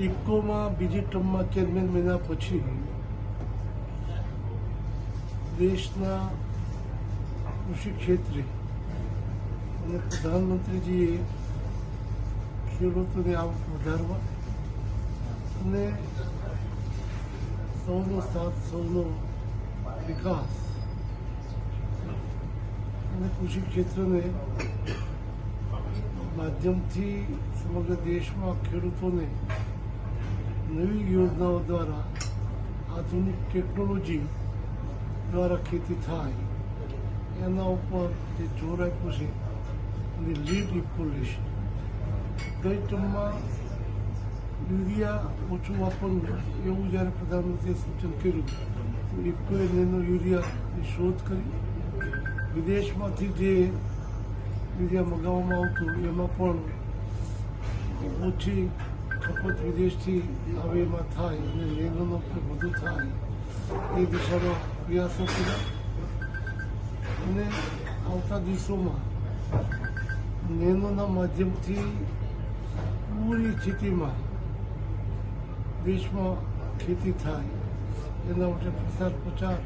ઇફકોમાં બીજી ટર્મમાં ચેરમેન બન્યા પછી દેશના કૃષિ ક્ષેત્રે અને પ્રધાનમંત્રીજીએ ખેડૂતોની આવક વધારવા અને સૌનો સાથ, સૌનો વિકાસ અને કૃષિ ક્ષેત્રને માધ્યમથી સમગ્ર દેશમાં ખેડૂતોને નવી યોજનાઓ દ્વારા આધુનિક ટેકનોલોજી દ્વારા ખેતી થાય. એના ઉપર જે જોર આપ્યું છે અને લીડ ઇફકો લેશે ગઈ ટર્મમાં યુરિયા ઓછું વાપરવું, એવું જ્યારે પ્રધાનમંત્રીએ સૂચન કર્યું તો ઇફકોએ નેનો યુરિયાની શોધ કરી. વિદેશમાંથી જે યુરિયા મંગાવવામાં આવતું, એમાં પણ ઓછી ખપત વિદેશથી આવે એમાં થાય અને નેનોનો ઉપયોગ વધુ થાય એ દિશામાં પ્રયાસો કર્યા અને આવતા દિવસોમાં નેનોના માધ્યમથી પૂરી સ્થિતિમાં દેશમાં ખેતી થાય એના માટે પ્રસાર પ્રચાર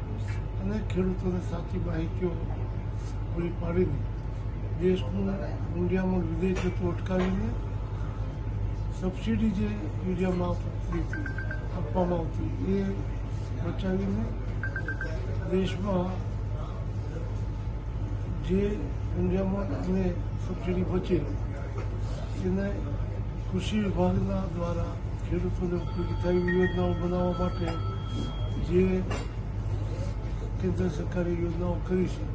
અને ખેડૂતોને સાચી માહિતીઓ પૂરી પાડીને દેશનું ઇન્ડિયામાં વિદેશ જતું અટકાવીને સબસિડી જે યુરિયામાં આપતી હતી આપવામાં આવતી એ બચાવીને દેશમાં જે ઇન્ડિયામાં એને સબસિડી બચે, એને કૃષિ વિભાગના દ્વારા ખેડૂતોને ઉપયોગી થાય યોજનાઓ બનાવવા માટે જે કેન્દ્ર સરકારે યોજનાઓ કરી છે,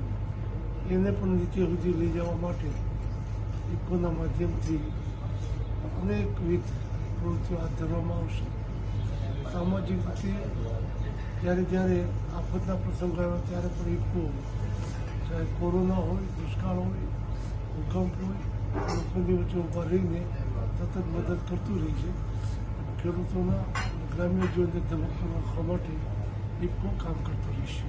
એને પણ નીચે સુધી લઈ જવા માટે ઇકોના માધ્યમથી અનેકવિધ પ્રવૃત્તિઓ હાથ ધરવામાં આવશે. સામાજિક રીતે જ્યારે જ્યારે આફતના પ્રસંગ આવ્યા ત્યારે પણ ઇકો ચાહે કોરોના હોય, દુષ્કાળ હોય, ભૂકંપ હોય, લોકોની વચ્ચે ઊભા રહીને સતત મદદ કરતું રહી છે. ખેડૂતોના ગ્રામ્ય જીવનને ધબકતું રાખવા માટે ઇફકો કામ કરતું રહેશે